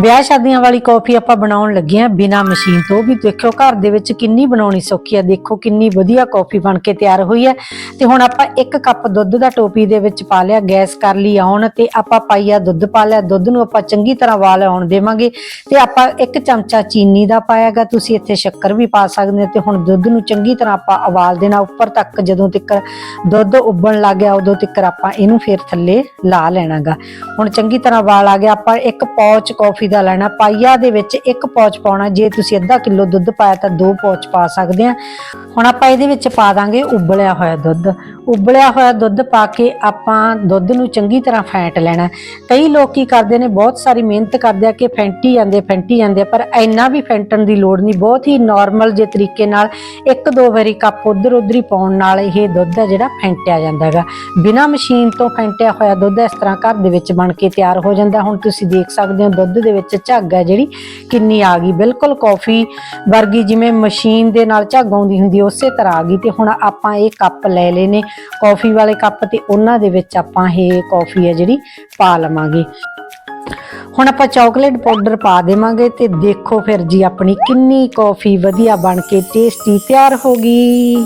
ਵਿਆਹ ਸ਼ਾਦੀਆਂ ਵਾਲੀ ਕਾਫੀ ਆਪਾਂ ਬਣਾਉਣ ਲੱਗੇ ਆ ਬਿਨਾ ਮਸ਼ੀਨ ਤੋਂ। ਵੀ ਦੇਖਿਓ, ਘਰ ਦੇ ਵਿੱਚ ਕਿੰਨੀ ਬਣਾਉਣੀ ਸੌਖੀ ਆ। ਦੇਖੋ ਕਿੰਨੀ ਵਧੀਆ ਕਾਫੀ ਬਣ ਕੇ ਤਿਆਰ ਹੋਈ ਹੈ। ਤੇ ਹੁਣ ਆਪਾਂ ਇੱਕ ਕੱਪ ਦੁੱਧ ਦਾ ਟੋਪੀ ਦੇ ਵਿੱਚ ਪਾ ਲਿਆ, ਗੈਸ ਕਰ ਲਈ ਆਉਣ ਤੇ ਆਪਾਂ ਪਾਈਆ ਦੁੱਧ ਪਾ ਲਿਆ। ਦੁੱਧ ਨੂੰ ਆਪਾਂ ਚੰਗੀ ਤਰ੍ਹਾਂ ਵਾਲ ਆਉਣ ਦੇਵਾਂਗੇ ਤੇ ਆਪਾਂ ਇੱਕ ਚਮਚਾ ਚੀਨੀ ਦਾ ਪਾਇਆਗਾ ਤੁਸੀਂ ਇੱਥੇ ਸ਼ੱਕਰ ਵੀ ਪਾ ਸਕਦੇ ਹੋ ਤੇ ਹੁਣ ਦੁੱਧ ਨੂੰ ਚੰਗੀ ਤਰ੍ਹਾਂ ਆਪਾਂ ਉਬਾਲ ਦੇਣਾ। ਉੱਪਰ ਤੱਕ ਜਦੋਂ ਤੱਕ ਦੁੱਧ ਉਬਲਣ ਲੱਗ ਗਿਆ, ਉਦੋਂ ਤੱਕ ਆਪਾਂ ਇਹਨੂੰ ਫਿਰ ਥੱਲੇ ਲਾ ਲੈਣਾਗਾ ਹੁਣ ਚੰਗੀ ਤਰ੍ਹਾਂ ਵਾਲ ਆ ਗਿਆ। ਆਪਾਂ ਇੱਕ ਪੌਚ ਕਾਫੀ ਦਾ ਲੈਣਾ, ਪਾਈਆ ਦੇ ਵਿੱਚ ਇੱਕ ਪੌਚ ਪਾਉਣਾ, ਜੇ ਤੁਸੀਂ ਅੱਧਾ ਕਿਲੋ ਦੁੱਧ ਪਾਇਆ ਤਾਂ ਦੋ ਪੌਚ ਪਾ ਸਕਦੇ ਆ। ਹੁਣ ਆਪਾਂ ਇਹਦੇ ਵਿੱਚ ਪਾ ਦਾਂਗੇ ਉਬਲਿਆ ਹੋਇਆ ਦੁੱਧ। ਉਬਲਿਆ ਹੋਇਆ ਦੁੱਧ ਪਾ ਕੇ ਆਪਾਂ ਦੁੱਧ ਨੂੰ ਚੰਗੀ ਤਰ੍ਹਾਂ ਫੈਂਟ ਲੈਣਾ ਕਈ ਲੋਕ ਕੀ ਕਰਦੇ ਨੇ, ਬਹੁਤ ਸਾਰੀ ਮਿਹਨਤ ਕਰਦੇ ਆ ਕਿ ਫੈਂਟੀ ਜਾਂਦੇ ਫੈਂਟੀ ਜਾਂਦੇ ਪਰ ਇੰਨਾ ਵੀ ਫੈਂਟਣ ਦੀ ਲੋੜ ਨਹੀਂ। ਬਹੁਤ ਹੀ ਨਾਰਮਲ ਜੇ ਤਰੀਕੇ ਨਾਲ ਇੱਕ ਦੋ ਵਾਰੀ ਕੱਪ ਉਧਰ ਉਧਰ ਹੀ ਪਾਉਣ ਨਾਲ ਇਹ ਦੁੱਧ ਹੈ ਜਿਹੜਾ ਫੈਂਟਿਆ ਜਾਂਦਾ ਹੈਗਾ। ਬਿਨਾ ਮਸ਼ੀਨ ਤੋਂ ਫੈਂਟਿਆ ਹੋਇਆ ਦੁੱਧ ਇਸ ਤਰ੍ਹਾਂ ਘਰ ਦੇ ਵਿੱਚ ਬਣ ਕੇ ਤਿਆਰ ਹੋ ਜਾਂਦਾ। ਹੁਣ ਤੁਸੀਂ ਦੇਖ ਸਕਦੇ ਹੋ ਦੁੱਧ ਦੇ ਵਿੱਚ ਝੱਗ ਹੈ ਜਿਹੜੀ, ਕਿੰਨੀ ਆ ਗਈ। ਬਿਲਕੁਲ ਕਾਫੀ ਵਰਗੀ ਜਿਵੇਂ ਮਸ਼ੀਨ ਦੇ ਨਾਲ ਝੱਗ ਆਉਂਦੀ ਹੁੰਦੀ, ਉਸੇ ਤਰ੍ਹਾਂ ਆ ਗਈ। ਤੇ ਹੁਣ ਆਪਾਂ ਇਹ ਕੱਪ ਲੈ ਲਏ ਨੇ, ਕਾਫੀ ਵਾਲੇ ਕੱਪ, ਤੇ ਉਹਨਾਂ ਦੇ ਵਿੱਚ ਆਪਾਂ ਇਹ ਕਾਫੀ ਹੈ ਜਿਹੜੀ ਪਾ ਲਵਾਂਗੇ। ਹੁਣ ਆਪਾਂ ਚਾਕਲੇਟ ਪਾਊਡਰ ਪਾ ਦੇਵਾਂਗੇ ਤੇ ਦੇਖੋ ਫਿਰ ਜੀ ਆਪਣੀ ਕਿੰਨੀ ਕਾਫੀ ਵਧੀਆ ਬਣ ਕੇ ਟੇਸਟੀ ਤਿਆਰ ਹੋ ਗਈ।